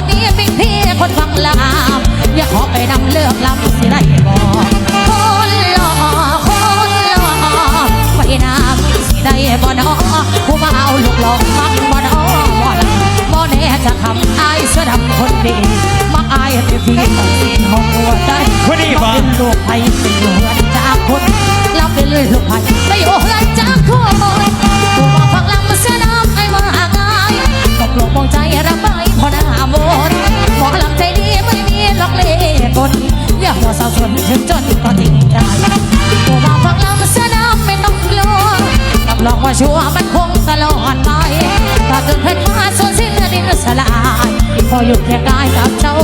คนนี้เป็นพี่คนฟังลำอย่าขอไปนำเลือกลำสิได้บอกคนหล่อคนหล่อไปน้ำสิได้บ่นอกูมาเอาลูกหลอกมักบ่นอบ่ลำบ่แน่จะทำอายเสื้อดำคนดีมักอายเต็มที่ของสิ้นของหัวใจคนนี้บ่เป็นลูกไผ่เป็นลูกเฮือนจากคนเราเป็นลูกไผ่ไม่โอ้เฮือนจากคนกูบอกฟังลำเสื้อดำไอ้ว่าง่ายก็ปลุกมองใจระบายพอหน้ามนหมอลำใจดีไม่มีล็อกเล่กลอย่าหัวสาวสนถึงจนก็ทิ้งใจกูบอกฟังลำเสื้อดำไม่ต้องกลัวรับรองว่าชัวมันคงตลอดไปถ้าเกิดเพชรมาสูญสิ้นดินสลายพออยู่แค่กายกับเจ้า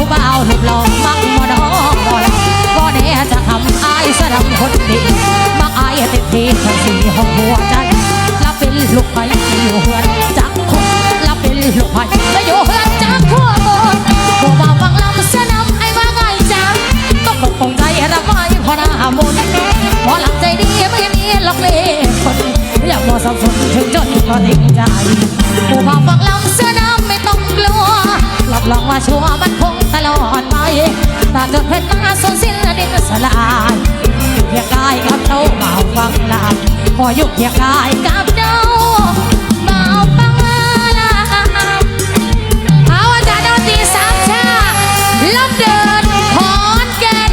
ผู้เบาลูกหล่อมักบ่นอบ่หล่อบ่แน่จะทำอายสะดำคนดีมักอายเต็มที่ทั้งสี่ห้องหัวใจรับเป็นลูกไผ่ที่อยู่เฮือนจักคนรับเป็นลูกไผ่และอยู่เฮือนจักทั่วหมดผู้เบาฟังลำเสนำไอ้ว่าไงจังก็ปกป้องใจระบายพอหน้ามนต์หมอลำใจดีไม่มีหลอกเล่คนอยากมัวสับสนถึงจนก็ทิ้งใจผู้มาฟังลำเสื้อดำไม่ต้องกลัว รับรองว่าชัวร์มันคงตลอดไปตาจนเพชรมาสูญสิ้นดินสลายอยู่เพียงกายกับเจ้าเมาฟังลำพออยู่เพียงกายกับเจ้าเมาฟังลำเอาอาจารย์ดนตรีสามชาลับเดินขอนแก่น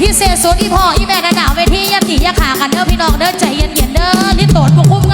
พิเศษสุดอีพ่ออีแม่กระดาวเวทีอยาตีอยาขากันเด้อพี่น้องเด้อใจเย็นๆเด้อลิโตนบุกคุ้ม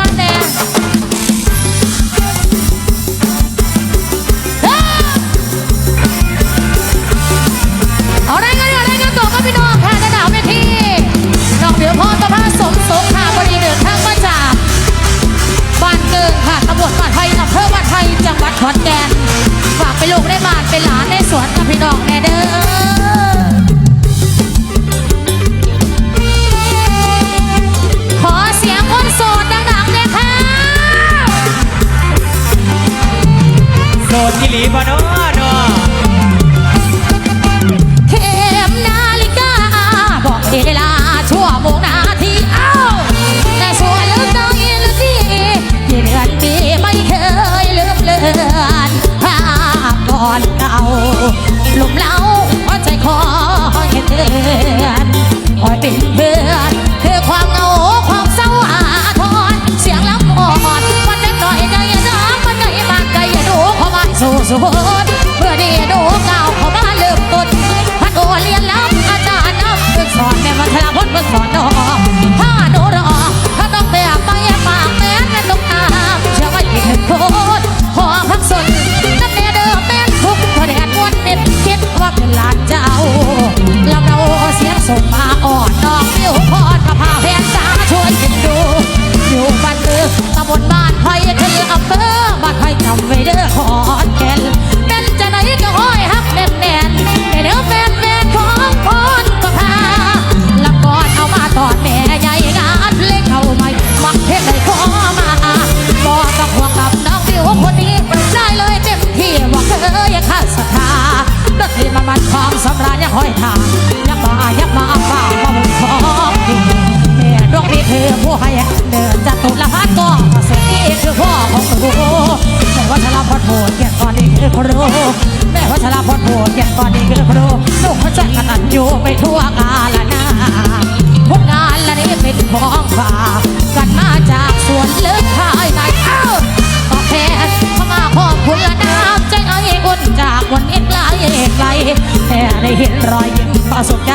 รอยยิ้มประสบใจ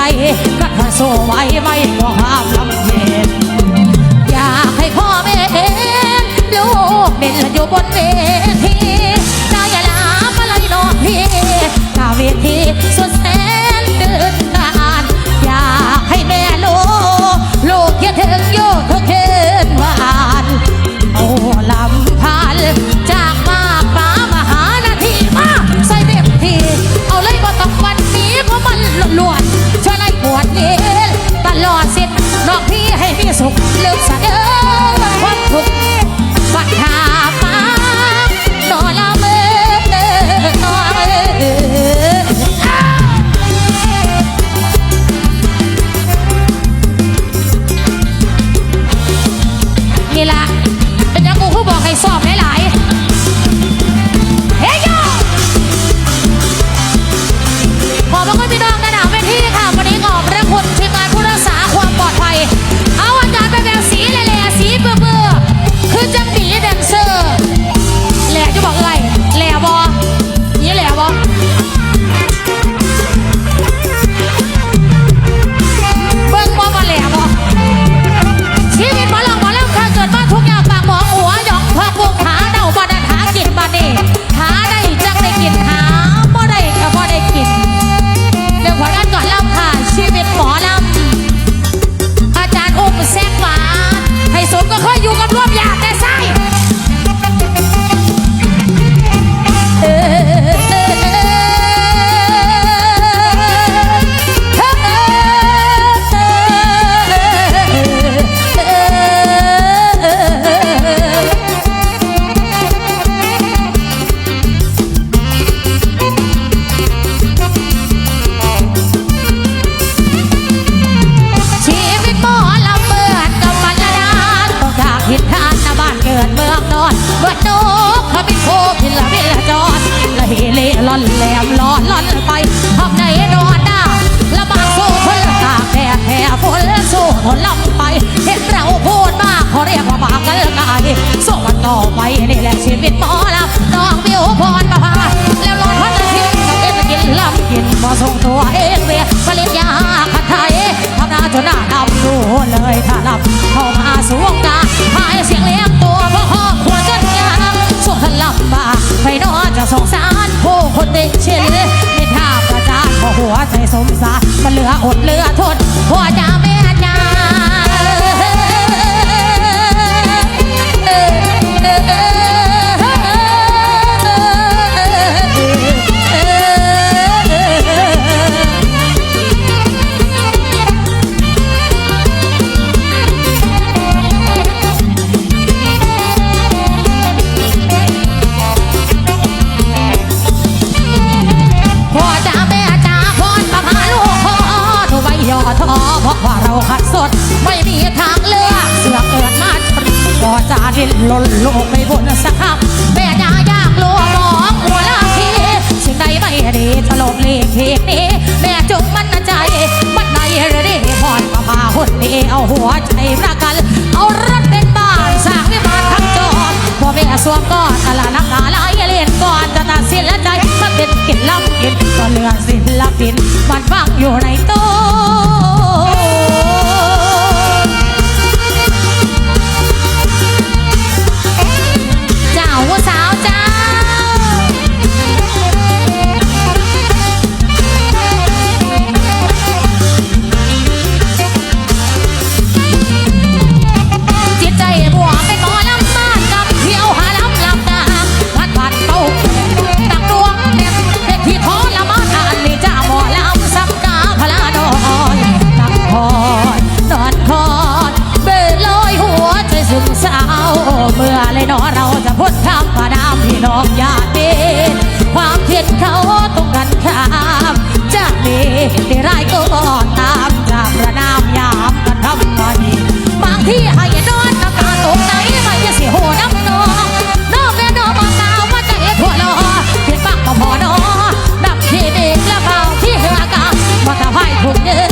ก็ข้าสู้ไว้ไม่ก็ห้ามลำเพ็ญอยากให้พ่อแม่เห็นลูกเด่นอยู่บนเวทีนายลามาเลยนอกพี่กาเวทีสุดแสน ล่อนแหลมล่อนล่อนไปทำในนอนหน้าละบากสู้ทนตากแดดแผ่ฝนสู้ทนลำไป เห็นเราพูดมากเขาเรียกว่าบากกันกายสู้มันต่อไปนี่แหละชีวิตหมอลำน้องวิวพรมาพาแล้วรอพัดทิ้งต้องเอ็นกินลำกินบ่ส่งตัวเองเวียผลิตยาคัดไทยทำหน้าจนหน้าดำรู้เลยถ้าลับเข้ามาสู่วงกาหายเสียงเลี้ยงตัวเพราะครอบครัว ลำบากใครนอจะสงสารผู้คนติดเชื้อไม่ท่าประจานเพราะหัวใจสมสารมันเหลืออดเหลือทนหัวจะไม่ อท้อเพราะว่าเราขัดสด ไม่มีทางเลือกเสือเกิดมาชนพ่อจ้าดิ้นล่นโลกไม่พ้นสักคำแม่จ้ายากลัวมองหัวลาทีสิ่งใดไม่ดีถล่มเลขเพลงนี้แม่จงมั่นใจบัดใดหรือพรประพาคนนี้เอาหัวใจประกัน เอารถเป็นบ้านสร้างวิมานทั้งจอดพ่อแม่สวมกอดตลาดนักตาลายเล่นก่อนจะตัดสินและใจมันเป็นกินลำกินก็เลือศิลปินมันฟังอยู่ในตู้ เมื่อไรหนอเราจะพ้นคำพาดามพี่น้องญาติ ความเห็นเขาตรงกันข้ามจากนี้ได้ร้ายก็ตามจากระนามยามกันทำไมบางที่ให้นอนน้ำตาตกไหนไม่จะสิโหน้ำนองน้องแม่น้องมองดาว่าใจทั่วลอเห็นบ้างก็พอน้อดับที่เด็กและเบาที่เหือกามาทำให้ถูกเดิน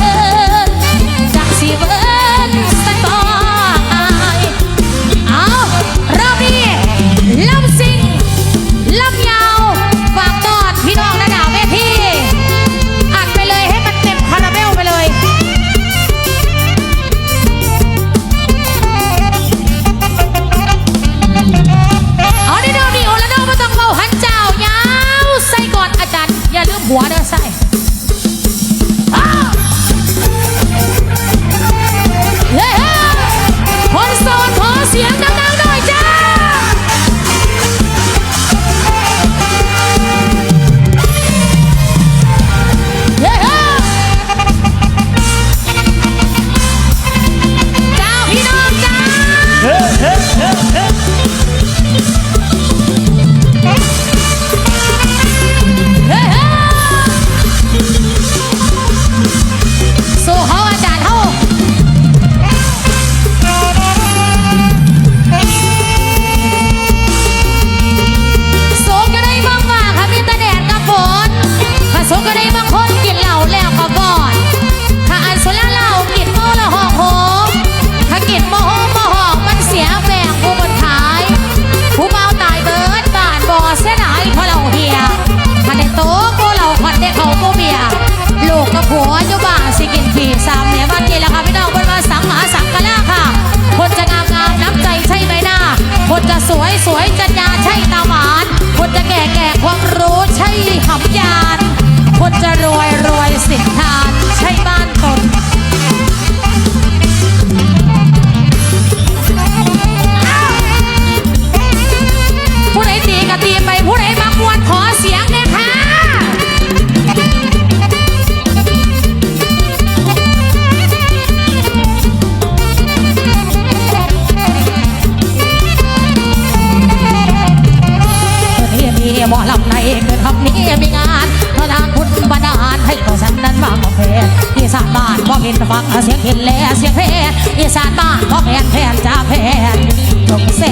José.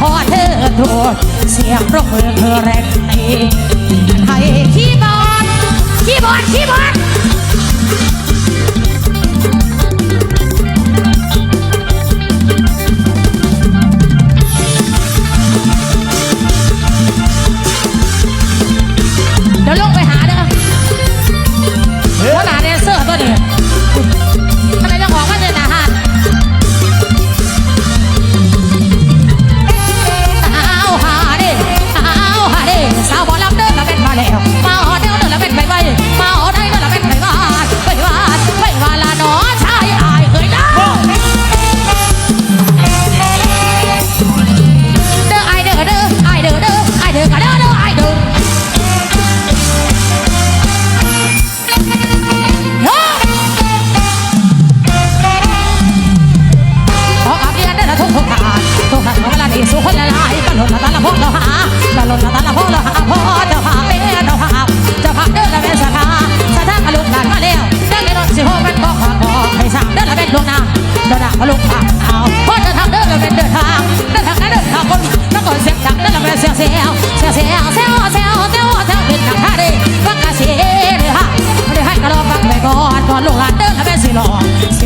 พอเธอโกรเสียงปรบมือเธอแรงนี้ให้คีย์บอร์ดคีย์บอร์ดคีย์บอร์ด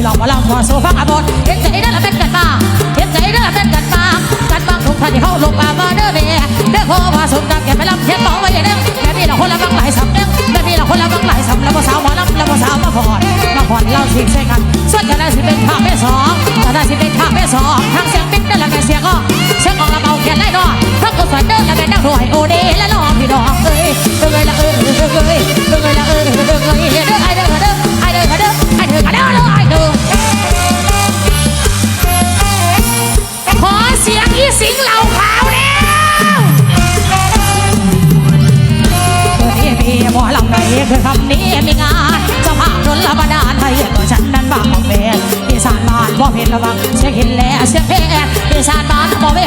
ลองมาลองมาโซฟังอาบดเห็นใจเด้อเป็นกันบ้างเห็นใจเด้อเป็นกันบ้างกันบางทุกท่านที่เขาลงมามาเด้อเมียเด้อพอมาสมดังแกไปลำเทียนต่อไว้อย่างนึงแม่พี่เราคนละบางหลายสำเนียงแม่พี่เราคนละบางหลายสำแล้วมาสาวมาลำแล้วมาสาวมาพอดมาพอดเราสิ่งใส่กันส่วนจะได้สิเป็นข้าพแม่สองจะได้สิเป็นข้าพแม่สองทางเสียงปิ๊กนั่นแหละแกเสียงก็เสียงของเราเอาแก่ไล่ดอทั้งกุศลเด้อและเป็นนักรวยโอเดและรอพี่น้องเอ้ยเอ้ยละเอ้ยเอ้ยเอ้ยเอ้ยละเอ้ยเอ้ยเอ้ยเด้อไอเด้อเด้อไอเด้อเด้อไอเด้อเด้อไอเด้อเด้อไอเด้อ ระวังเสียงหินแหล่เสียงเพลงอีสานบ้านบ่แม่